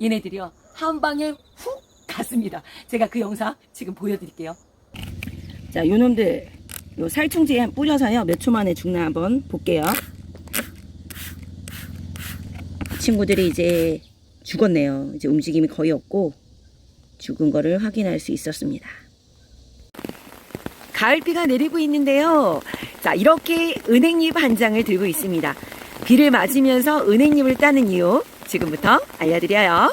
얘네들이요 한 방에 훅 갔습니다. 제가 그 영상 지금 보여드릴게요. 자, 요놈들 요 살충제 뿌려서요. 몇 초 만에 죽나 한번 볼게요. 친구들이 이제 죽었네요. 이제 움직임이 거의 없고 죽은 거를 확인할 수 있었습니다. 가을비가 내리고 있는데요. 자, 이렇게 은행잎 한 장을 들고 있습니다. 비를 맞으면서 은행잎을 따는 이유 지금부터 알려드려요.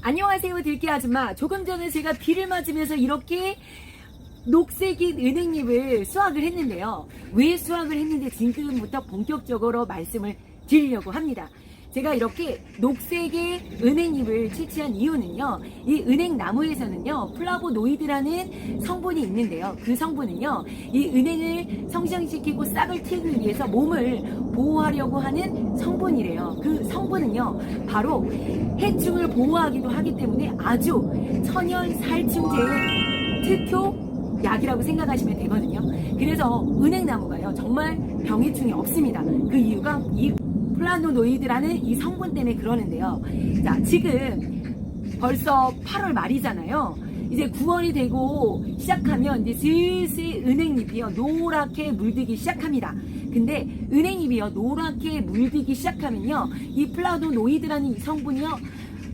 안녕하세요 들깨 아줌마. 조금 전에 제가 비를 맞으면서 이렇게 녹색인 은행잎을 수확을 했는데요. 왜 수확을 했는지 지금부터 본격적으로 말씀을 드리려고 합니다. 제가 이렇게 녹색의 은행잎을 채취한 이유는요. 이 은행 나무에서는요. 플라보노이드라는 성분이 있는데요. 그 성분은요. 이 은행을 성장시키고 싹을 틔기 위해서 몸을 보호하려고 하는 성분이래요. 그 성분은요. 바로 해충을 보호하기도 하기 때문에 아주 천연 살충제 특효 약이라고 생각하시면 되거든요. 그래서 은행나무가요 정말 병해충이 없습니다. 그 이유가 이 플라노노이드라는 이 성분 때문에 그러는데요. 자 지금 벌써 8월 말이잖아요. 이제 9월이 되고 시작하면 이제 슬슬 은행잎이요 노랗게 물들기 시작합니다. 근데 은행잎이요 노랗게 물들기 시작하면요 이 플라노노이드라는 이 성분이요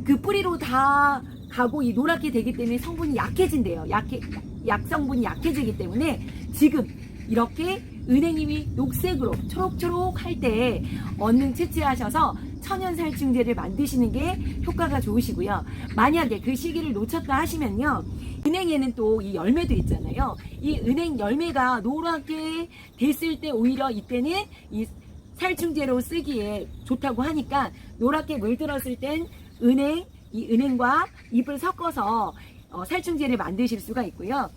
그 뿌리로 다 가고 이 노랗게 되기 때문에 성분이 약해진대요. 약해 약 성분이 약해지기 때문에 지금 이렇게 은행잎이 녹색으로 초록초록 할때 얼른 채취하셔서 천연 살충제를 만드시는 게 효과가 좋으시고요. 만약에 그 시기를 놓쳤다 하시면요. 은행에는 또 이 열매도 있잖아요. 이 은행 열매가 노랗게 됐을 때 오히려 이때는 이 살충제로 쓰기에 좋다고 하니까 노랗게 물들었을 땐 은행, 이 은행과 잎을 섞어서 어, 살충제를 만드실 수가 있고요.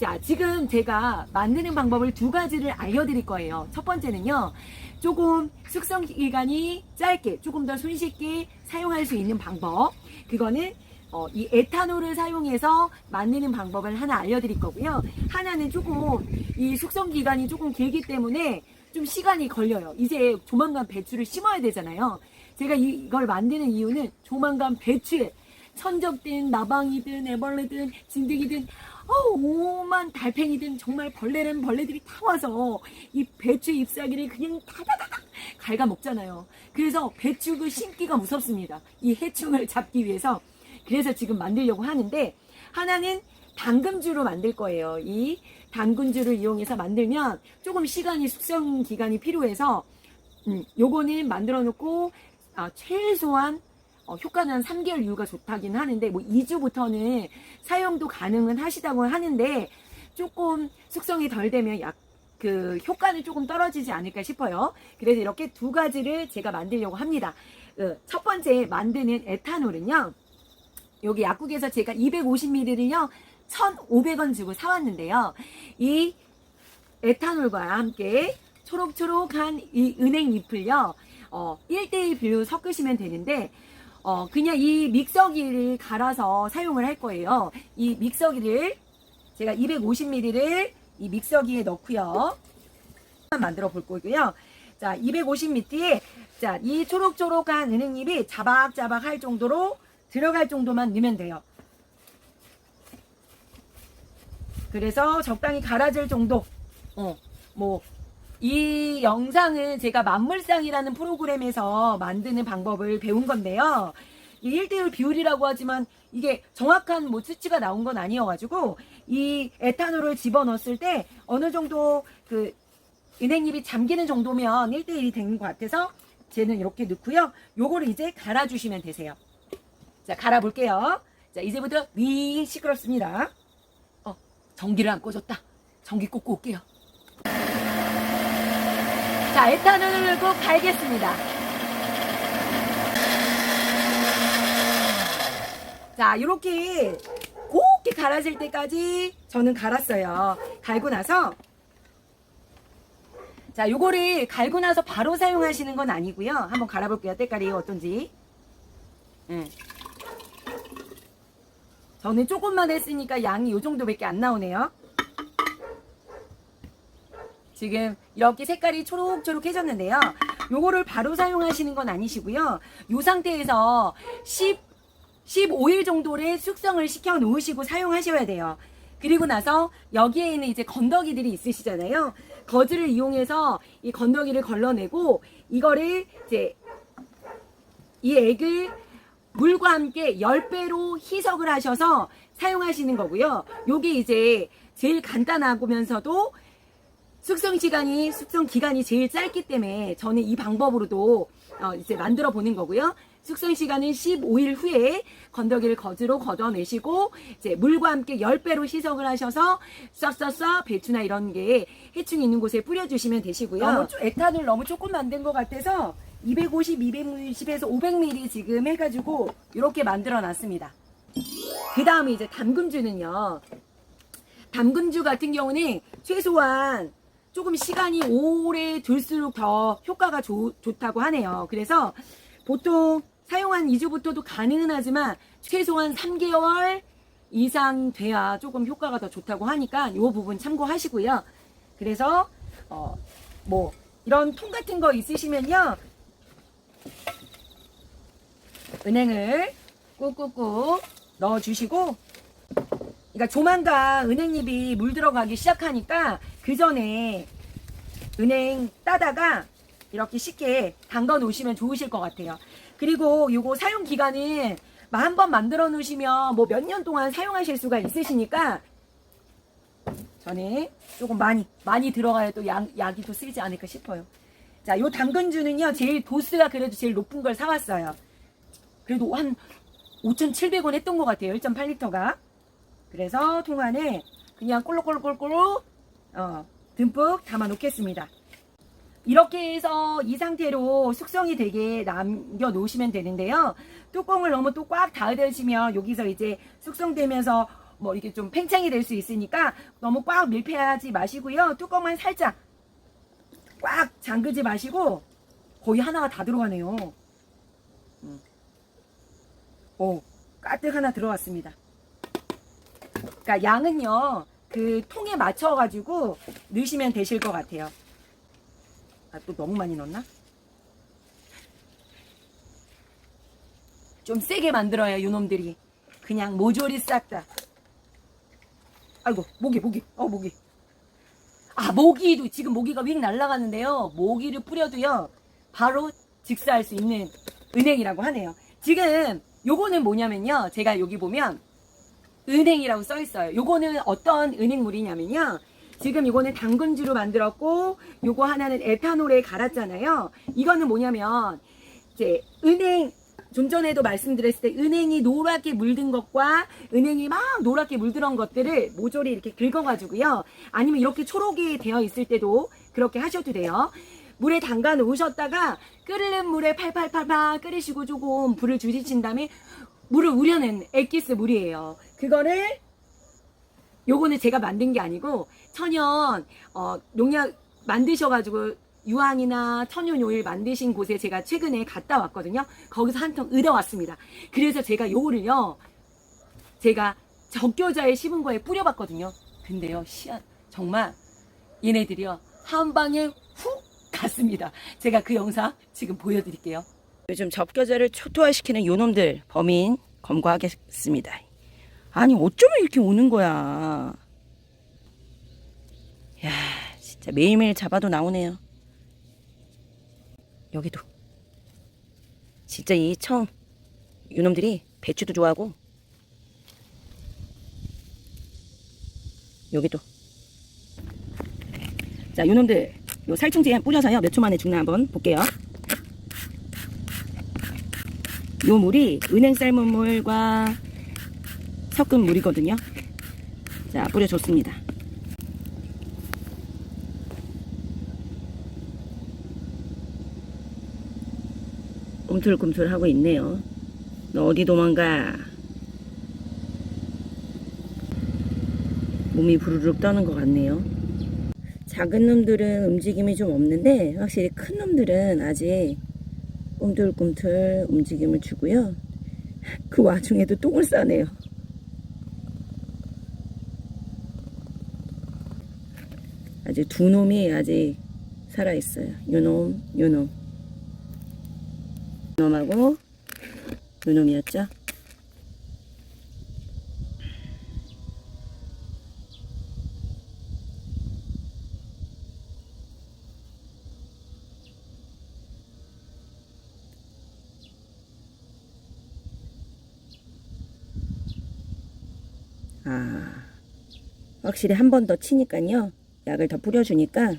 자, 지금 제가 만드는 방법을 두 가지를 알려드릴 거예요. 첫 번째는요, 조금 숙성 기간이 짧게, 조금 더 손쉽게 사용할 수 있는 방법. 그거는 어, 이 에탄올을 사용해서 만드는 방법을 하나 알려드릴 거고요. 하나는 조금 이 숙성 기간이 조금 길기 때문에 좀 시간이 걸려요. 이제 조만간 배추를 심어야 되잖아요. 제가 이- 이걸 만드는 이유는 조만간 배추에 천적든 나방이든 애벌레든 진드기든 어, 오만 달팽이든 정말 벌레는 벌레들이 다 와서 이 배추 잎사귀를 그냥 다다다닥 갉아 먹잖아요. 그래서 배추 그 심기가 무섭습니다. 이 해충을 잡기 위해서. 그래서 지금 만들려고 하는데 하나는 당금주로 만들 거예요. 이 당근주를 이용해서 만들면 조금 시간이 숙성 기간이 필요해서 음, 요거는 만들어 놓고 아, 최소한 어, 효과는 한 3개월 이후가 좋다긴 하는데 뭐 2주부터는 사용도 가능은 하시다고 하는데 조금 숙성이 덜 되면 약 그 효과는 조금 떨어지지 않을까 싶어요. 그래서 이렇게 두 가지를 제가 만들려고 합니다. 어, 첫 번째 만드는 에탄올은요. 여기 약국에서 제가 250ml를요 1,500원 주고 사왔는데요. 이 에탄올과 함께 초록초록한 이 은행 잎을요 어, 1대1 비율로 섞으시면 되는데 어, 그냥 이 믹서기를 갈아서 사용을 할 거예요. 이 믹서기를 제가 250ml를 이 믹서기에 넣고요. 만들어 볼 거고요. 자, 250ml에 자, 이 초록초록한 은행잎이 자박자박 할 정도로 들어갈 정도만 넣으면 돼요. 그래서 적당히 갈아질 정도. 어, 뭐, 이 영상은 제가 만물상이라는 프로그램에서 만드는 방법을 배운 건데요. 이 1대1 비율이라고 하지만 이게 정확한 뭐 수치가 나온 건 아니어가지고 이 에탄올을 집어넣었을 때 어느 정도 그 은행잎이 잠기는 정도면 1대1이 되는 것 같아서 쟤는 이렇게 넣고요. 요거를 이제 갈아주시면 되세요. 자, 갈아볼게요. 자, 이제부터 위 시끄럽습니다. 어, 전기를 안 꺼줬다. 전기 꽂고 올게요. 자, 에탄올을 넣고 갈겠습니다. 자, 이렇게 곱게 갈아질 때까지 저는 갈았어요. 갈고 나서 자, 요거를 갈고 나서 바로 사용하시는 건 아니고요. 한번 갈아볼게요. 때깔이 어떤지. 예. 저는 조금만 했으니까 양이 요 정도밖에 안 나오네요. 지금 이렇게 색깔이 초록초록해졌는데요. 요거를 바로 사용하시는 건 아니시고요. 요 상태에서 10, 15일 정도를 숙성을 시켜 놓으시고 사용하셔야 돼요. 그리고 나서 여기에 있는 이제 건더기들이 있으시잖아요. 거즈를 이용해서 이 건더기를 걸러내고 이거를 이제 이 액을 물과 함께 10배로 희석을 하셔서 사용하시는 거고요. 요게 이제 제일 간단하면서도 숙성 시간이 숙성 기간이 제일 짧기 때문에 저는 이 방법으로도 어, 이제 만들어 보는 거고요. 숙성 시간은 15일 후에 건더기를 거즈로 걷어내시고 이제 물과 함께 10배로 희석을 하셔서 써써써 배추나 이런 게 해충 있는 곳에 뿌려주시면 되시고요. 너무 쪼- 에탄올 너무 조금 만든 것 같아서 250, 260에서 500ml 지금 해가지고 이렇게 만들어 놨습니다. 그 다음에 이제 담금주는요. 담금주 같은 경우는 최소한 조금 시간이 오래 둘수록 더 효과가 좋, 좋다고 하네요. 그래서 보통 사용한 2주부터도 가능은 하지만 최소한 3개월 이상 돼야 조금 효과가 더 좋다고 하니까 이 부분 참고하시고요. 그래서 어, 뭐 이런 통 같은 거 있으시면요. 은행을 꾹꾹꾹 넣어주시고 그러니까 조만간 은행잎이 물 들어가기 시작하니까 그 전에 은행 따다가 이렇게 쉽게 담가 놓으시면 좋으실 것 같아요. 그리고 요거 사용 기간은 한 번 만들어 놓으시면 뭐 몇 년 동안 사용하실 수가 있으시니까 저는 조금 많이 많이 들어가야 또 약, 약이 또 쓰이지 않을까 싶어요. 자, 요 당근주는요 제일 도수가 그래도 제일 높은 걸 사왔어요. 그래도 한 5,700원 했던 것 같아요. 1.8리터가. 그래서 통 안에 그냥 꼴록꼴록꼴록 어, 듬뿍 담아 놓겠습니다. 이렇게 해서 이 상태로 숙성이 되게 남겨 놓으시면 되는데요. 뚜껑을 너무 또 꽉 닫으시면 여기서 이제 숙성되면서 뭐 이렇게 좀 팽창이 될 수 있으니까 너무 꽉 밀폐하지 마시고요. 뚜껑만 살짝 꽉 잠그지 마시고 거의 하나가 다 들어가네요. 음. 오, 가득 하나 들어왔습니다. 그러니까 양은요, 그 통에 맞춰 가지고 넣으시면 되실 것 같아요. 아, 또 너무 많이 넣었나? 좀 세게 만들어야 요놈들이 그냥 모조리 싹 다. 아이고, 모기, 모기, 어, 모기. 아, 모기도, 지금 모기가 휙 날아가는데요. 모기를 뿌려도요, 바로 직사할 수 있는 은행이라고 하네요. 지금 요거는 뭐냐면요. 제가 여기 보면 은행이라고 써 있어요. 요거는 어떤 은행물이냐면요. 지금 이거는 당근주로 만들었고 요거 하나는 에탄올에 갈았잖아요. 이거는 뭐냐면 이제 은행 좀 전에도 말씀드렸을 때 은행이 노랗게 물든 것과 은행이 막 노랗게 물들은 것들을 모조리 이렇게 긁어가지고요. 아니면 이렇게 초록이 되어 있을 때도 그렇게 하셔도 돼요. 물에 담가 놓으셨다가 끓는 물에 팔팔팔팔 끓이시고 조금 불을 줄이신 다음에 물을 우려낸 엑기스 물이에요. 그거를 요거는 제가 만든 게 아니고 천연 어, 농약 만드셔가지고 유황이나 천연 오일 만드신 곳에 제가 최근에 갔다 왔거든요. 거기서 한 통 얻어왔습니다. 그래서 제가 요거를요, 제가 적겨자에 심은 거에 뿌려봤거든요. 근데요, 씨앗 정말 얘네들이요 한 방에 훅 갔습니다. 제가 그 영상 지금 보여드릴게요. 요즘 접겨자를 초토화시키는 요놈들 범인 검거하겠습니다. 아니 어쩌면 이렇게 오는 거야. 야 진짜 매일매일 잡아도 나오네요. 여기도 진짜 이 청 요놈들이 배추도 좋아하고 여기도 자 요놈들 요 살충제 뿌려서요 몇 초 만에 죽나 한번 볼게요. 요 물이 은행 삶은 물과 섞은 물이거든요. 자, 뿌려줬습니다. 꿈틀꿈틀 하고 있네요. 너 어디 도망가? 몸이 부르륵 떠는 것 같네요. 작은 놈들은 움직임이 좀 없는데 확실히 큰 놈들은 아직 꿈틀꿈틀 움직임을 주고요. 그 와중에도 똥을 싸네요. 아직 두 놈이 아직 살아있어요. 요놈, 요놈. 놈하고 요놈이었죠. 아, 확실히 한 번 더 치니까요. 약을 더 뿌려주니까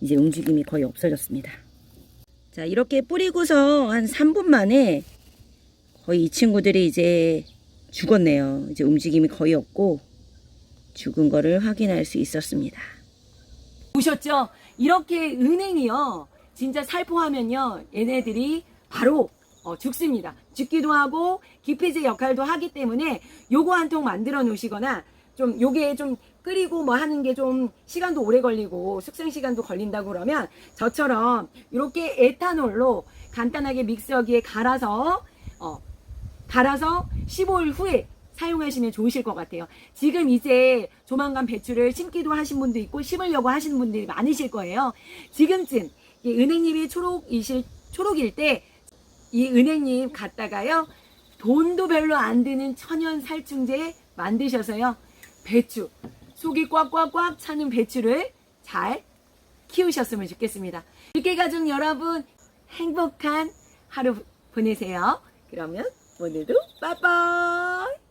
이제 움직임이 거의 없어졌습니다. 자, 이렇게 뿌리고서 한 3분 만에 거의 이 친구들이 이제 죽었네요. 이제 움직임이 거의 없고 죽은 거를 확인할 수 있었습니다. 보셨죠? 이렇게 은행이요. 진짜 살포하면요. 얘네들이 바로 어, 죽습니다. 죽기도 하고 기피제 역할도 하기 때문에 요거 한 통 만들어 놓으시거나 좀 요게 좀 끓이고 뭐 하는 게 좀 시간도 오래 걸리고 숙성 시간도 걸린다고 그러면 저처럼 이렇게 에탄올로 간단하게 믹서기에 갈아서 어, 갈아서 15일 후에 사용하시면 좋으실 것 같아요. 지금 이제 조만간 배추를 심기도 하신 분도 있고 심으려고 하시는 분들이 많으실 거예요. 지금쯤 이 은행잎이 초록이실 초록일 때 이 은행잎 갖다가요 돈도 별로 안 드는 천연 살충제 만드셔서요 배추 속이 꽉꽉꽉 차는 배추를 잘 키우셨으면 좋겠습니다. 일개 가족 여러분 행복한 하루 보내세요. 그러면 오늘도 빠빠이